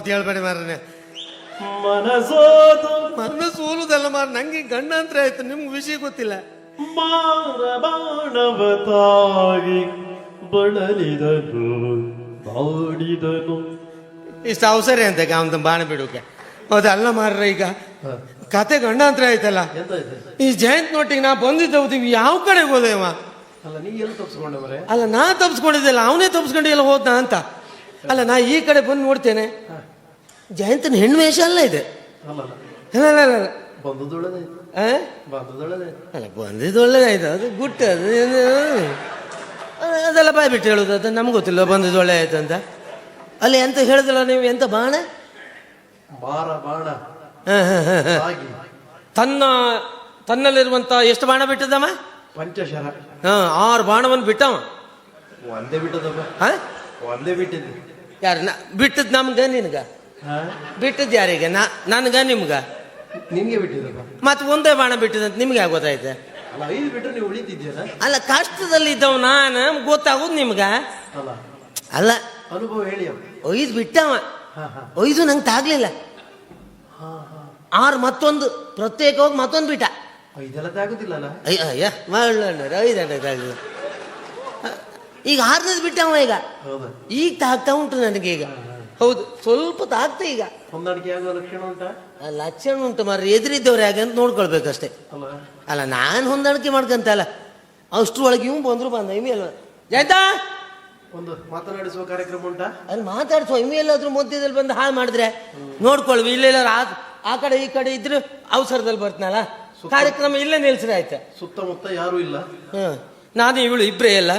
ಸುಳ್ಸ್ಪತಿ ಹೇಳ್ಬೇಡಿ ಮಾರನೆ ಮನಸೋದು. ಮರಣ ಸೋಲುದಲ್ಲ ಮಾರ ನಂಗೆ ಗಂಡಾಂತರ ಆಯ್ತು ನಿಮ್ಗೆ ವಿಷಯ ಗೊತ್ತಿಲ್ಲ. ಬಳಲಿದನು ಬಾಡಿದನು. ಇಷ್ಟು ಅವಸರ ಅಂತ ಅವನ ಬಾಣ ಬಿಡೋಕೆ ಹೌದಲ್ಲ ಮಾರ್ರ ಈಗ? ಕತೆ ಗಂಡಾಂತರ ಆಯ್ತಲ್ಲ? ಈ ಜಯಂತ್ ನೋಟಿಗೆ ನಾ ಬಂದಿದ್ದ ಯಾವ ಕಡೆ ಹೋದೇವ ಅಲ್ಲ ನೀ ಎಲ್ಲಿ ಅಲ್ಲ ನಾ ತಪ್ಸ್ಕೊಂಡಿದ್ದಲ್ಲ ಅವನೇ ತಪ್ಸ್ಕೊಂಡು ಹೋದ ಅಂತ? ಅಲ್ಲ ನಾ ಈ ಕಡೆ ಬಂದು ನೋಡ್ತೇನೆ. ಜಯಂತನ ಹೆಣ್ಣು ವೇಷ ಅಲ್ಲ ಇದೆ? ಅಲ್ಲ ಬಂದಿದ್ದು ಒಳ್ಳೇದಾಯ್ತು ಅದು ಗುಟ್ಟು ಅದು ಅದೆಲ್ಲ ಬಾಯ್ ಬಿಟ್ಟು ಹೇಳೋದು ಅದು ನಮ್ಗೆ ಗೊತ್ತಿಲ್ಲ ಬಂದಿದ್ದು ಒಳ್ಳೆ ಆಯ್ತು ಅಂತ. ಅಲ್ಲಿ ಎಂತ ಹೇಳಿದ್ರಲ್ಲ ನೀವು ಎಂತ ಬಾಣ. ತನ್ನ ತನ್ನಲ್ಲಿರುವಂತ ಎಷ್ಟು ಬಾಣ ಬಿಟ್ಟದಮ್ಮ? ಪಂಚಶರ. ಹ ಆರು ಬಾಣವನ್ನು ಬಿಟ್ಟವ. ಒಂದೇ ಬಿಟ್ಟದ ಹ? ಒಂದೇ ಬಿಟ್ಟಿದ್ದೆ. ಯಾರು ಬಿಟ್ಟದ್ ನಮ್ಗ ನಿನ್ಗ? ಬಿಟ್ಟದ್ ಯಾರಿಗೆ ನಾ ನನ್ಗ ನಿಮ್ಗ? ನಿಮ್ಗೆ ಬಿಟ್ಟಿದ್ದಪ್ಪ ಮತ್ತೆ ಒಂದೇ ಬಾಣ ಬಿಟ್ಟಿದಂತ ನಿಮ್ಗೆ ಯಾಕೆ ಗೊತ್ತಾಯ್ತು? ಅಲ್ಲ ಐದು ಬಿಟ್ಟರೆ ನೀವು ಉಳಿತಿದ್ಯಲ್ಲ ಅಲ್ಲ ಕಷ್ಟದಲ್ಲಿ ಇದ್ದವ್ ನಾನು ಗೊತ್ತಾಗೋದು ನಿಮ್ಗ? ಅಲ್ಲ. ಅಲ್ಲ. ಅನುಭವ ಹೇಳಿ ಒಯ್ದು ಬಿಟ್ಟವ. ಹಾ ಹಾ. ಒಯ್ದು ನಂಗೆ ತಾಗ್ಲಿಲ್ಲ. ಹಾ ಹಾ. ಆರು ಮತ್ತೊಂದು ಪ್ರತ್ಯೇಕವಾಗಿ ಮತ್ತೊಂದು ಬಿಟ್ಟ. ಇದೆಲ್ಲ ತಾಗುದಿಲ್ಲಲ್ಲ ಅಯ್ಯ ಅಯ್ಯ ಒಳ್ಳೆ ಐದಂಡ ತಾಗ್ಲಿಲ್ಲ. ಈಗ ಆರ್ನದ್ ಬಿಟ್ಟವ ಈಗ. ಹೌದಾ. ಈಗ ತಾಗ್ತಾ ಉಂಟು ನನಗೆ ಈಗ ಹೌದು ಸ್ವಲ್ಪ ತಾಗ್ತೆ ಈಗ. ಹೊಂದಾಣಿಕೆ ಆಗೋ ಲಕ್ಷಣ ಉಂಟಾ? ಲಕ್ಷಣ ಉಂಟು ಮಾರ್ರೆ ಎದುರಿದ್ದವ್ರು ಹೇಗೆ ಅಂತ ನೋಡ್ಕೊಳ್ಬೇಕಷ್ಟೇ. ಅಲ್ಲ. ಅಲ್ಲ ನಾನು ಹೊಂದಾಣಿಕೆ ಮಾಡ್ಕಂತಲ್ಲ ಅಷ್ಟ್ರೊಳಗೆ ಇವ್ ಬಂದ್ರು ಬಂದ ಇಮಿ ಅಲ್ವ ಆಯ್ತಾ ಒಂದು ಮಾತನಾಡಿಸುವ ಕಾರ್ಯಕ್ರಮ ಉಂಟಾ? ಅಲ್ಲಿ ಮಾತಾಡಿಸುವ ಇಮಿ ಎಲ್ಲಾದ್ರೂ ಮಧ್ಯದಲ್ಲಿ ಬಂದು ಹಾಳು ಮಾಡಿದ್ರೆ ನೋಡ್ಕೊಳ್ವಿ. ಇಲ್ಲ ಆ ಆ ಕಡೆ ಈ ಕಡೆ ಇದ್ರೆ ಅವಸರದಲ್ಲಿ ಬರ್ತನಲ್ಲ. ಕಾರ್ಯಕ್ರಮ ಇಲ್ಲೇ ನಿಲ್ಸ್ರೆ ಆಯ್ತು. ಸುತ್ತಮುತ್ತ ಯಾರು ಇಲ್ಲ. ಹ್ಮ್. ನಾನು ಇವಳು ಇಬ್ರೇ ಅಲ್ಲ.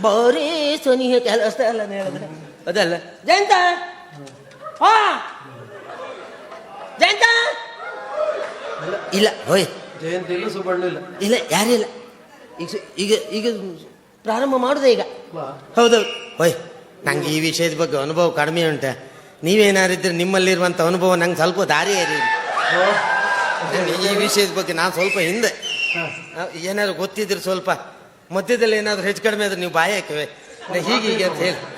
ಬರೀ ಸನಿಹ ಅಷ್ಟೇ ಅಲ್ಲ ಹೇಳಿದ್ರೆ. ಅದಲ್ಲ. ಜಯಂತ? ಹಾ. ಜಯಂತ? ಇಲ್ಲ ಹೋಯ್. ಜಯಂತ ಇಲ್ಲ ಸುಬ್ಬಣ್ಣ ಇಲ್ಲ. ಇಲ್ಲ ಯಾರಿಲ್ಲ ಈಗ ಈಗ ಈಗ ಪ್ರಾರಂಭ ಮಾಡುದೇ ಈಗ. ಹೌದು ಹೌದೌದು. ಹೋಯ್ ನಂಗೆ ಈ ವಿಷಯದ ಬಗ್ಗೆ ಅನುಭವ ಕಡಿಮೆ ಉಂಟ. ನೀವೇನಾರಿದ್ರೆ ನಿಮ್ಮಲ್ಲಿರುವಂಥ ಅನುಭವ ನಂಗೆ ಸ್ವಲ್ಪ ದಾರಿ ಏರಿ. ಈ ವಿಷಯದ ಬಗ್ಗೆ ನಾನು ಸ್ವಲ್ಪ ಹಿಂದೆ. ಏನಾದ್ರು ಗೊತ್ತಿದ್ರೆ ಸ್ವಲ್ಪ ಮಧ್ಯದಲ್ಲಿ ಏನಾದರೂ ಹೆಚ್ಚು ಕಡಿಮೆ ಆದ್ರೆ ನೀವು ಬಾಯಿ ಹಾಕಿವೆ. ಹೀಗೆ ಅಂತ ಹೇಳಿ.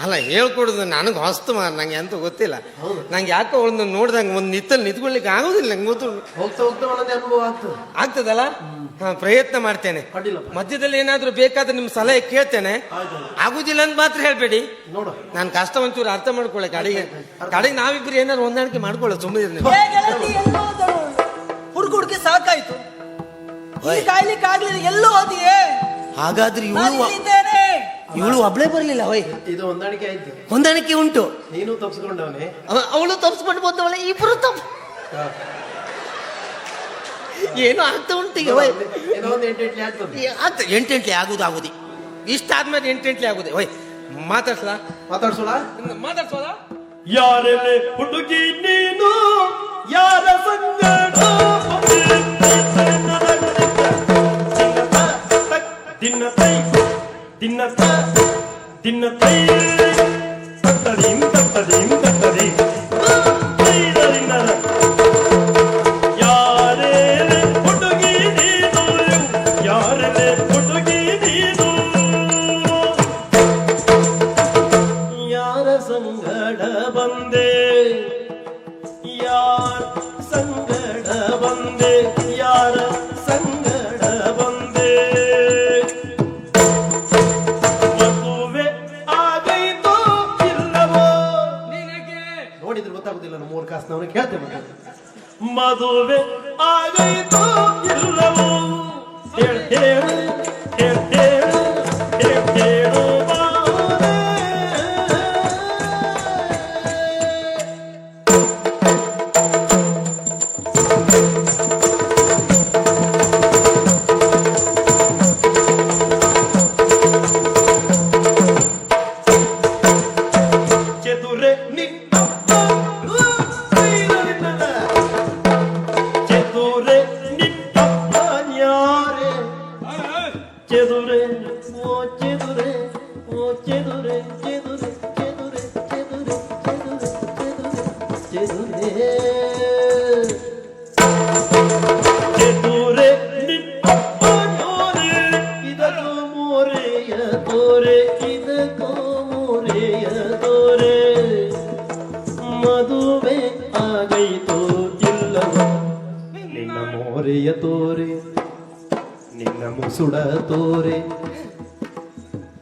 ಅಲ್ಲ ಹೇಳ್ಕೊಡುದು ನನಗೆ ಹೊಸ್ತು ಮಾರ ನಂಗೆ ಎಂತ ಗೊತ್ತಿಲ್ಲ. ಹೌದು. ನಂಗೆ ಯಾಕೋ ಅವಳನ್ನ ನೋಡ್ದಂಗೆ ಒಂದು ನಿತ್ತಲ್ಲಿ ನಿಂತ್ಕೊಳ್ಳಿಕ್ಕೆ ಆಗೋದಿಲ್ಲ ನಂಗೆ ಗೊತ್ತು. ಹೋಗ್ತಾ ಹೋಗ್ತಾ ಒಂದೊಂದೇ ಅನುಭವ ಆಗ್ತದೆ. ಆಗ್ತದಲ್ಲ? ಹಾ ಪ್ರಯತ್ನ ಮಾಡ್ತೇನೆ. ಮಧ್ಯದಲ್ಲಿ ಏನಾದ್ರೂ ಬೇಕಾದ್ರೆ ನಿಮ್ಮ ಸಲಹೆ ಕೇಳ್ತೇನೆ. ಆಗುದಿಲ್ಲ ಅಂತ ಮಾತ್ರ ಹೇಳ್ಬೇಡಿ. ನೋಡು. ನಾನು ಕಷ್ಟ ಒಂಚೂರು ಅರ್ಥ ಮಾಡ್ಕೊಳ್ಳೆ ಕಡೆಗೆ. ಕಡೆಗೆ ನಾವಿಬ್ರು ಏನಾದ್ರು ಹೊಂದಾಣಿಕೆ ಮಾಡ್ಕೊಳ್ಳೋ ಸುಮ್ಮನೆ ನೀವು. ಹುಡುಗಿ ಹುಡುಕಿ ಸಾಕಾಯ್ತು. ಕಾಯ್ಲಿಕ್ಕೆ ಆಗ್ಲಿಲ್ಲ ಎಲ್ಲೋ ಹೋದಿಯೇ? ಹಾಗಾದ್ರೆ ಇವಳು ಇವಳು ಒಬ್ಳೆ ಬರಲಿಲ್ಲ ಹೋಯ್ ಇದು ಹೊಂದಾಣಿಕೆ ಆಯ್ತು. ಹೊಂದಾಣಿಕೆ ಉಂಟು. ನೀನು ತಪ್ಪಿಸ್ಕೊಂಡವನೇ ಅವ- ಅವಳು ತಪ್ಪಿಸ್ಕೊಂಡು ಬಂದವಳೆ ಇಬ್ರು ತಪ್ಪು ಏನೋ ಆಗ್ತಾ ಉಂಟು ಈಗ ಹೋಯ್ ಆಗ್ತದೆ. ಎಂಟೆಂಟ್ಲಿ ಆಗುದು ಆಗುದಿ. ಇಷ್ಟಾದ್ಮೇಲೆ ಎಂಟೆಂಟ್ಲಿ ಆಗುದೆ ವೈ ಮಾತಾಡ್ಸಲ? ಮಾತಾಡ್ಸೋಳ? ಮಾತಾಡ್ಸೋದ? ಯಾರೆಲೆ ಹುಡುಗಿ ನೀನು? ಯಾರ ಸಂಗಡ? ದಿನ ತೈ ದಿನ ತ ದಿನ ತೈ ಅವನು ಕೇಳ್ತೇವೆ ಮದುವೆ ಆಗೈತು ಇಲ್ಲವೋ? ಹೇಳು.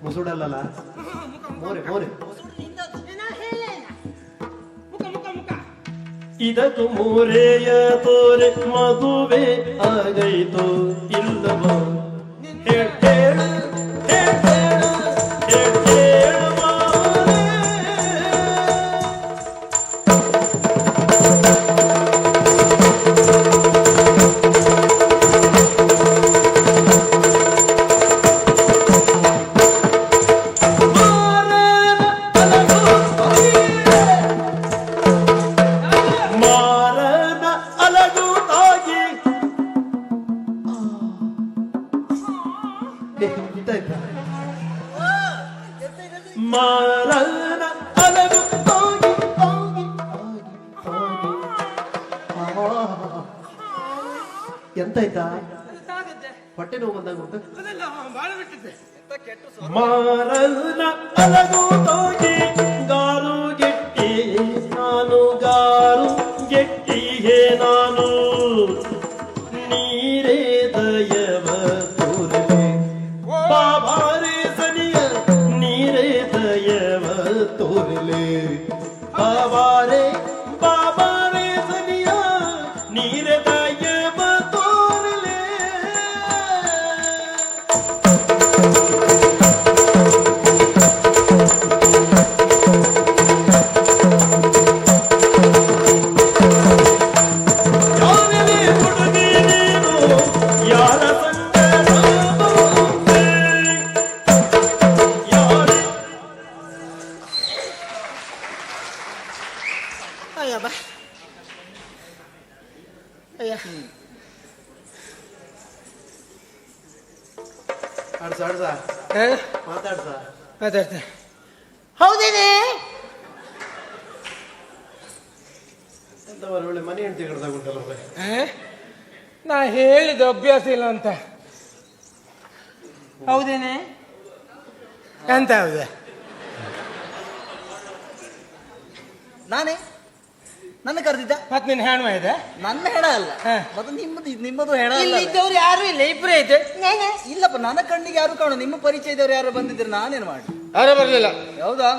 ಮುಸುಡಲ್ಲ ಮೋರೆ ಮೋರೆ. ಇದಕ್ಕೆ ಮೋರೆಯ ತೋರೆ ಮದುವೆ ಆಗೈತು ಇಲ್ಲವೋ? ಹೇಳು, ಎಂತಾಯ್ತಾ ಹೊಟ್ಟೆ ನೋವು ಬಂದಾಗ ಉಂಟು? ಅಲಗು ಅಲಗುತ್ತಾಗಿ ಗಾರು ಗೆಟ್ಟಿ, ನಾನು ಗಾರು ಗೆಟ್ಟಿ ಹೇ ನಾನು. ನೀರೇ ದಯವ ತೋರಲಿ ಬಾಬಾ ರೇ ಸನಿಯ, ನೀರೇ ದಯವ ತೋರಲೆ. ಬಾಬಾರೆ ಬಾಬಾರೆ ನಾ ಹೇಳಿದ ಅಭ್ಯಾಸ ಇಲ್ಲ ಅಂತ ಹೌದೇನೆ? ಎಂತ ಹೌದ? ನಾನೇ? ನನ್ನ ಕರೆದಿದ್ದ? ಮತ್ ನಿನ್ ಹೆಣ ಇದೆ? ನನ್ನ ಹೆಣ ಅಲ್ಲ. ಮತ್ತೆ ನಿಮ್ಮದು ನಿಮ್ಮದು ಹೆಣ ಇಲ್ಲಿ ಅಲ್ಲ. ಇದ್ದವ್ರು ಯಾರು ಇಲ್ಲ ಇಬ್ಬರೇ ಐತೆ ಇಲ್ಲಪ್ಪ ನನ್ನ ಕಣ್ಣಿಗೆ ಯಾರು ಕಾಣು ನಿಮ್ಮ ಪರಿಚಯದವ್ರು ಯಾರು ಬಂದಿದ್ರು ನಾನೇನು ಮಾಡಿ ಯಾರು ಬರ್ಲಿಲ್ಲ. ಹೌದಾ?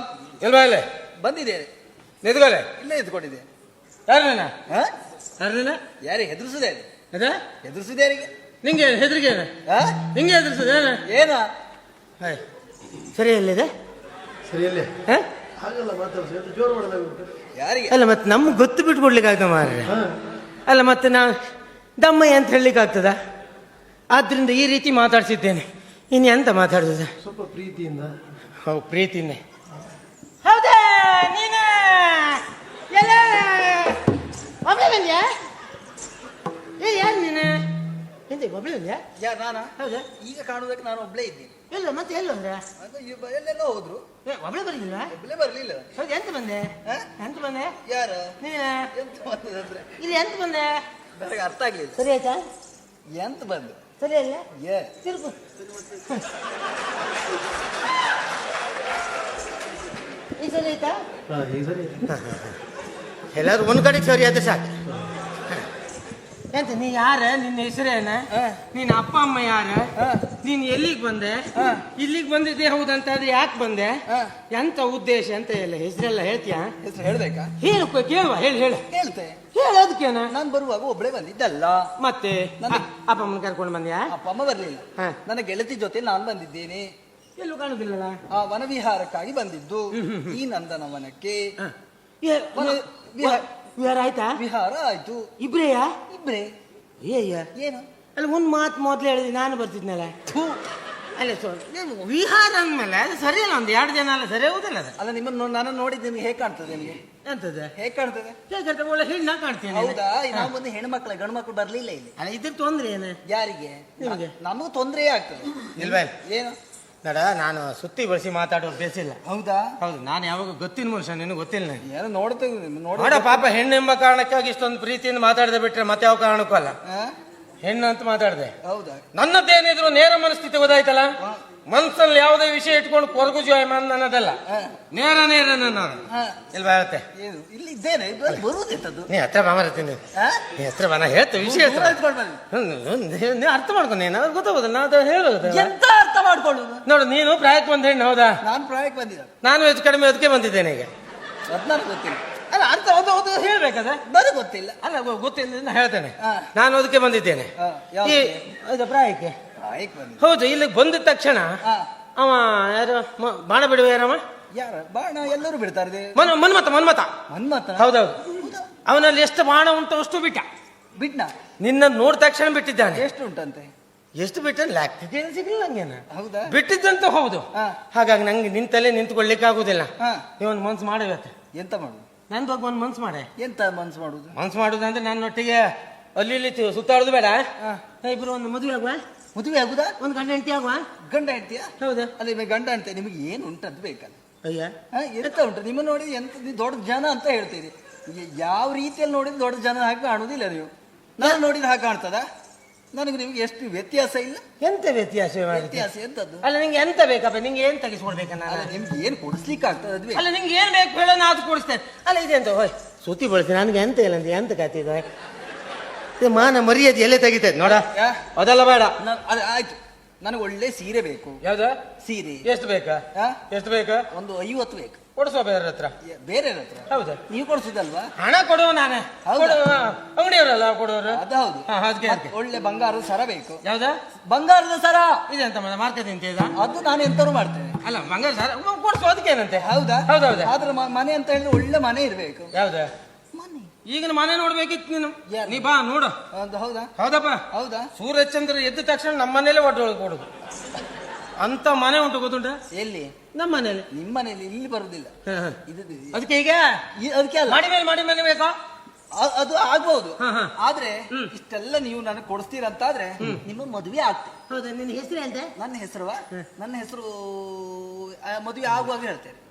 ಇಲ್ವಾ ಇಲ್ಲ? ಬಂದಿದ್ದೇನೆ. ಇಲ್ಲೇ ಇದ್ಕೊಂಡಿದ್ದೆ ಯಾರು ನೀನ? ಹಾ ಯಾರು ನೀನ ಯಾರಿಗೆ ಹೆದರ್ಸುದೇ ಅದ? ಹೆದರ್ಸುದೇ ಯಾರಿಗೆ? ನಿಂಗೆ ಹೆದರಿಗೆ ನಿಂಗೆ ಹೆದರ್ಸದ ಏನ? ಸರಿ ಅಲ್ಲಿದೆ ಸರಿಯಲ್ಲೇ ಹ? ಹಾಗಲ್ಲ ಮಾತಾಡ್ಸ ಜೋರು ಮಾಡಿದಾಗ ಉಂಟು ಯಾರಿಗೆ? ಅಲ್ಲ ಮತ್ತೆ ನಮ್ಗೆ ಗೊತ್ತು ಬಿಟ್ಟು ಕೊಡ್ಲಿಕ್ಕೆ ಮಾರ್ರೆ? ಹಾ. ಅಲ್ಲ ಮತ್ತೆ ನಾ ದಮ್ಮಯ್ಯ ಅಂತ ಹೇಳಲಿಕ್ಕೆ ಆಗ್ತದ? ಆದ್ರಿಂದ ಈ ರೀತಿ ಮಾತಾಡ್ಸಿದ್ದೇನೆ. ಇನ್ನು ಎಂತ ಮಾತಾಡ್ತದೆ ಸ್ವಲ್ಪ ಪ್ರೀತಿಯಿಂದ. ಹೌದು ಪ್ರೀತಿನೇ ಹೌದಾ ನೀನ ಎಲ್ಲ ಒಬ್ಬಳೆ ಬಂದ್ಯಾ ಏ ಯಾರು ನೀನು ಎಂತ ಒಬ್ಬಳೆ ಬಂದ್ಯಾ ಯಾ ನಾನಾ? ಹೌದಾ? ಈಗ ಕಾಣುವುದಕ್ಕೆ ನಾನು ಒಬ್ಳೇ ಇದ್ದೀನಿ. ಎಲ್ಲ ಮತ್ತೆ ಎಲ್ಲ ಅದು ಇಬ್ಬ- ಎಲ್ಲೆಲ್ಲೋ ಹೋದ್ರು. ಏ ಒಬ್ಬಳೆ ಬರಲಿಲ್ಲ ಒಬ್ಳೆ ಬರಲಿಲ್ಲ. ಹೌದು ಎಂತ ಬಂದೆ? ಹಾ? ಎಂತ ಬಂದೆ? ಯಾರು? ನೀನ? ಎಂತ ಬಂದದಂದ್ರೆ? ಇಲ್ಲಿ ಎಂತ ಬಂದೆ? ನನಗೆ ಅರ್ಥ ಆಗ್ಲಿಲ್ಲ. ಸರಿ ಆಯ್ತಾ? ಎಂತ ಬಂದು? ಸರಿ ಅಲ್ಲ? ಏ. ತಿರುಗು. ಈ ಸರಿ ಆಯ್ತಾ? ಎಲ್ಲಾರು ಒಂದ್ ಕಡೆ ಸರಿ ಆದ್ರೆ ಸಾಕು. ಎಂತ ನೀ ಯಾರ? ನಿನ್ನ ಹೆಸರೇನ? ನಿನ್ನ ಅಪ್ಪ ಅಮ್ಮ ಯಾರ? ನೀನ್ ಎಲ್ಲಿಗೆ ಬಂದೆ? ಇಲ್ಲಿಗೆ ಬಂದಿದ್ದೆ ಹೌದಂತ ಅದು ಯಾಕೆ ಬಂದೆ? ಎಂತ ಉದ್ದೇಶ ಅಂತ ಎಲ್ಲ ಹೆಸರೆಲ್ಲ ಹೇಳ್ತೀಯಾ? ಹೆಸರು ಹೇಳ್ಬೇಕಾ? ಹೇಳು ಕೇಳುವ ಹೇಳಿ ಹೇಳ. ಹೇಳ್ತೆ. ಹೇಳು ಅದಕ್ಕೇನ? ನಾನು ಬರುವಾಗ ಒಬ್ಳೆ ಬಂದಿದ್ದಲ್ಲ. ಮತ್ತೆ? ಅಪ್ಪ ಅಮ್ಮನ ಕರ್ಕೊಂಡು ಬಂದ್ಯಾ? ಅಪ್ಪ ಅಮ್ಮ ಬರ್ಲಿಲ್ಲ. ನನ್ನ ಗೆಳತಿ ಜೊತೆ ನಾನು ಬಂದಿದ್ದೇನೆ. ಎಲ್ಲೂ ಕಾಣುದಿಲ್ಲಲ್ಲ ಆ ವನವಿಹಾರಕ್ಕಾಗಿ ಬಂದಿದ್ದು. ಈ ನಂದನವನಕ್ಕೆ. ವಿಹಾರ ವಿಹಾರ ಆಯ್ತಾ? ವಿಹಾರ ಆಯ್ತು. ಇಬ್ರೇಯಾ? ಇಬ್ರೇ. ಏಯ್ಯ ಏನು? ಅಲ್ಲ ಒಂದು ಮಾತು ಮೊದ್ಲು ಹೇಳಿದ್ರೆ ನಾನು ಬರ್ತಿದ್ನಲ್ಲ. ಥೂ. ಅಲ್ಲ ಸರ್ ನೀವು ವಿಹಾರ ಅಂದ್ಮೇಲೆ ಅದು ಸರಿ ಅಲ್ಲ ಒಂದು ಎರಡು ಜನ ಅಲ್ಲ ಸರಿ ಹೋಗುದಿಲ್ಲ ಅದು? ಅಲ್ಲ ನಿಮ್ಮನ್ನು ನಾನು ನೋಡಿದ್ದು ನಿಮ್ಗೆ ಹೇಗೆ ಕಾಣ್ತದೆ ನಿಮಗೆ? ಎಂತದ ಹೇಗೆ ಕಾಣ್ತದೆ? ಹೇಗೆ ಒಳ್ಳೆ ಹೆಣ್ಣ ಕಾಣ್ತೀನಿ ಹೌದಾ? ನಾವು ಬಂದು ಹೆಣ್ಮಕ್ಳ ಗಂಡು ಮಕ್ಳು ಬರ್ಲಿಲ್ಲ ಇಲ್ಲಿ. ಅಲ್ಲ ಇದ್ರ ತೊಂದ್ರೆ ಏನು? ಯಾರಿಗೆ? ನಿಮಗೆ. ನಮಗೂ ತೊಂದರೆ ಆಗ್ತದೆ. ಇಲ್ವೇ ಏನು? ನೋಡ ನಾನು ಸುತ್ತಿ ಬಳಸಿ ಮಾತಾಡೋ ಬೇಸಿಲ್ಲ. ಹೌದಾ? ಹೌದು ನಾನು ಯಾವಾಗ ಗೊತ್ತಿನ ಮನುಷ್ಯ ನಿನಗೆ ಗೊತ್ತಿಲ್ಲ ನನಗೆ ಏನೋ ನೋಡ್ತೀನಿ ನೋಡ ನೋಡ ಹೆಣ್ಣು ಎಂಬ ಕಾರಣಕ್ಕಾಗಿ ಇಷ್ಟೊಂದು ಪ್ರೀತಿಯಿಂದ ಮಾತಾಡದೆ ಬಿಟ್ರೆ ಮತ್ತೆ ಯಾವ ಕಾರಣಕ್ಕೂ ಅಲ್ಲ. ಹೆಣ್ಣು ಅಂತ ಮಾತಾಡಿದೆ. ಹೌದಾ? ನನ್ನದ್ದೇನಿದ್ರು ನೇರ ಮನಸ್ಥಿತಿ ಗೊತ್ತಾಯ್ತಲ್ಲ? ಹಾ. ಮನ್ಸಲ್ಲಿ ಯಾವುದೇ ವಿಷಯ ಇಟ್ಕೊಂಡು ಕೊರಗು ಜೋಯಮಾನ್ ಅನ್ನೋದಲ್ಲ. ನೇರ ನೇರ ನಾನು ಹಾ. ಇಲ್ವಾ ಹೇಳ್ತೆ? ಏನು? ಇಲ್ಲಿ ಇದ್ದೇನೆ. ಇದು ಬರುವುದೆಂತದ್ದು ನೀ ಹತ್ರ ಬಾ ಮಾರತ್ತೀನಿ ನೀ ಹತ್ರ ಬಾ ನಾ ಹೇಳ್ತೆ ವಿಷಯ ನೀ- ಅರ್ಥ ಮಾಡ್ಕೊ ನೀನು ಅದು ಗೊತ್ತಾಗೋದು ನಾ ಅದು ಹೇಳೋದು. ಎಂತ ಅರ್ಥ ಮಾಡ್ಕೊಳ್ಳು ನೋಡು ನೀನು ಪ್ರಾಯಕ್ಕೆ ಬಂದ ಹೆಣ್ಣು ಹೌದಾ? ನಾನು ಪ್ರಾಯಕ್ಕೆ ಬಂದಿದ್ದ ನಾನು ಹೆಚ್ಚು ಕಡಿಮೆ ಅದಕ್ಕೆ ಬಂದಿದ್ದೇನೆ ಈಗ. ಗೊತ್ತಿಲ್ಲ. ಅಲ್ಲ ಅರ್ಥ ಅದು ಒಂದು ಹೇಳ್ಬೇಕಾದ್ರೆ ನನಗೆ ಗೊತ್ತಿಲ್ಲ. ಅಲ್ಲ ಗೊತ್ತಿಲ್ಲ ಹೇಳ್ತೇನೆ. ನಾನು ಅದಕ್ಕೆ ಬಂದಿದ್ದೇನೆ. ಪ್ರಾಯಕ್ಕೆ? ಹೌದು ಇಲ್ಲಿ ಬಂದ ತಕ್ಷಣ. ಅವ ಯಾರು ಮ- ಬಾಣ ಬಿಡುವ ಯಾರಮ್ಮ ಯಾರ? ಬಾಣ ಎಲ್ಲರೂ ಬಿಡ್ತಾರೆ ಮನ್ ಮನ್ಮತ ಮನ್ಮತ ಮನ್ಮತ ಹೌದೌದು. ಅವನಲ್ಲಿ ಎಷ್ಟು ಬಾಣ ಉಂಟು ಅಷ್ಟು ಬಿಟ್ಟ. ಬಿಟ್ನ? ನಿನ್ನ ನೋಡಿದ ತಕ್ಷಣ ಬಿಟ್ಟಿದ್ದಾನೆ. ಎಷ್ಟು ಉಂಟಂತೆ? ಎಷ್ಟು ಬಿಟ್ಟ ಲೆಕ್ಕಕ್ಕೆ ಸಿಗಲಿಲ್ಲ ನಂಗೇನ ಹೌದಾ? ಬಿಟ್ಟಿದ್ದಂತ ಹೌದು. ಹಾ. ಹಾಗಾಗಿ ನಂಗೆ ನಿಂತಲ್ಲೇ ನಿಂತ್ಕೊಳ್ಳಿಕ್ಕೆ ಆಗುದಿಲ್ಲ. ಹಾ. ಮನ್ಸ್ ಮನ್ಸು ಮಾಡಬೇಕು ಎಂತ ಮಾಡುದು? ನಂದು ಹೋಗಿ ಒಂದು ಮನ್ಸು ಮಾಡೆ. ಎಂತ ಮನ್ಸ್ ಮಾಡುದು? ಮನ್ಸು ಮಾಡುದಂದ್ರೆ ನನ್ನೊಟ್ಟಿಗೆ ಅಲ್ಲಿ ಇಲ್ಲಿ ತಿ- ಸುತ್ತಾಡುದು ಬೇಡ. ಹಾ. ಇಬ್ರು ಒಂದು ಮದುವೆ ಆಗುವ? ಮದುವೆ ಆಗುದಾ? ಒಂದು ಗಂಡ ಹೆಂಡತಿ ಆಗುವ? ಗಂಡ ಹೆಂಡತಿಯ? ಹೌದು. ಅಲ್ಲ ನಿಮಗೆ ಗಂಡ ಅಂತ ನಿಮಗೆ ಏನು ಉಂಟದ್ದು ಬೇಕಲ್ಲ? ಅಯ್ಯ. ಹಾ, ಎಂತ ಉಂಟು? ನಿಮ್ಮ ನೋಡಿ ಎಂತ ನೀವು ದೊಡ್ಡ ಜನ ಅಂತ ಹೇಳ್ತೀರಿ. ಯ- ಯಾವ ರೀತಿಯಲ್ಲಿ ನೋಡಿದ್ರೆ ದೊಡ್ಡ ಜನ ಹಾಗೆ ಕಾಣುವುದಿಲ್ಲ ನೀವು. ನಾನು ನೋಡಿದ ಹಾಗೆ ಕಾಣ್ತದ? ನನಗೆ ನಿಮ್ಗೆ ಎಷ್ಟು ವ್ಯತ್ಯಾಸ ಇಲ್ಲ? ಎಂತ ವ್ಯತ್ಯಾಸ ಮಾಡಿದ್ದೆ ವ್ಯತ್ಯಾಸ ಎಂತದ್ದು? ಅಲ್ಲ ನಿಂಗೆ ಎಂತ ಬೇಕಪ್ಪ? ನಿಂಗೆ ಏನ್ ತೆಗಿಸ್ಕೊಡ್ಬೇಕ ನಾನು? ಅಲ್ಲ ನಿಮ್ಗೆ ಏನು ಕೊಡಿಸ್ಲಿಕ್ಕೆ ಆಗ್ತದೆ ಅದ್ವೇ? ಅಲ್ಲ ನಿಂಗೆ ಏನ್ ಬೇಕು ಹೇಳೋ ನಾ ಅದು ಕೊಡಿಸ್ತೇನೆ. ಅಲ್ಲ ಇದೆಂತ? ಹೋಯ್ ಸುತ್ತಿ ಬಳಸಿ ನನಗೆ ಎಂತ ಇಲ್ಲ ಅಂತ ಎಂತ ಕಥೆ ಇದು? ಇದು ಮಾನ ಮರ್ಯಾದೆ ಎಲ್ಲೇ ತೆಗಿತೈತೆ ನೋಡ. ಯಾ? ಅದೆಲ್ಲ ಬೇಡ. ನ- ಅದು ಆಯ್ತು. ನನಗೆ ಒಳ್ಳೆ ಸೀರೆ ಬೇಕು. ಯಾವ್ದ? ಸೀರೆ. ಎಷ್ಟು ಬೇಕಾ? ಎಷ್ಟು ಬೇಕಾ? ಒಂದು ಐವತ್ತು ಬೇಕು. ಕೊಡಿಸುವ ಬೇರೆ ಹತ್ರ. ಯ- ಬೇರೆ ಹತ್ರ? ಹೌದಾ. ನೀವು ಕೊಡಿಸಿದಲ್ವಾ ಹಣ ಕೊಡುವ ನಾನೇ. ಹೌದಾ? ಕೊಡುವ ಅಂಗಡಿಯವರಲ್ಲ ಕೊಡುವರು ಅದು ಹೌದು. ಹಾ, ಅದ್ಕೆ, ಮತ್ತೆ ಅದ್ಕೆ. ಒಳ್ಳೆ ಬಂಗಾರದ ಸರ ಬೇಕು. ಯಾವ್ದ? ಬಂಗಾರದ ಸರ. ಇದೆಂತ ಮಾರ್ಕೆಟ್ ಅಂತ ಇದ. ಅದು ನಾನು ಎಂತರು ಮಾಡ್ತೇನೆ. ಅಲ್ಲ ಬಂಗಾರ ಸರ. ಕೊಡಿಸುವ ಅದಕ್ಕೆ ಏನಂತೆ ಹೌದಾ? ಹೌದೌದು. ಆದ್ರೆ ಮ- ಮನೆ ಅಂತ ಹೇಳಿದ್ರೆ ಒಳ್ಳೆ ಮನೆ ಇರ್ಬೇಕು. ಯಾವ್ದ? ಈಗಿನ ಮನೆ ನೋಡ್ಬೇಕಿತ್ತು ನೀನು. ಯಾರು? ನೀ ಬಾ ನೋಡು. ಅದು ಹೌದಾ? ಹೌದಪ್ಪ. ಹೌದಾ? ಸೂರ್ಯಚಂದ್ರ ಎದ್ದ ತಕ್ಷಣ ನಮ್ಮ ಮನೇಲೆ ಒಡ್ಡೊಳಗೆ ಕೊಡುದು. ಅಂತ ಮನೆ ಉಂಟು ಗೊತ್ತುಂಟ? ಎಲ್ಲಿ? ನಮ್ಮ ಮನೇಲಿ ನಿಮ್ಮ ಮನೇಲಿ ಇಲ್ಲಿ ಬರುದಿಲ್ಲ. ಇದು ಅದಕ್ಕೆ ಈಗ ಅದಕ್ಕೆ ಅಲ್ಲ. ಮಾಡಿ ಮೇಲೆ ಮಾಡಿ ಮೇಲೆ ಬೇಕಾ ಅ- ಅದು ಆಗ್ಬಹುದು ಹ, ಹ. ಆದ್ರೆ ಇಷ್ಟೆಲ್ಲ ನೀವು ನನಗೆ ಕೊಡಿಸ್ತೀರಂತಾದ್ರೆ ನಿಮ್ಮ ಮದುವೆ ಆಗ್ತದೆ. ಹೌದಾ? ನಿನ್ನ ಹೆಸರು ಅಂತ ನನ್ನ ಹೆಸರುವ ನನ್ನ ಹೆಸರು ಆ, ಮದುವೆ ಆಗುವಾಗ ಹೇಳ್ತೇನೆ.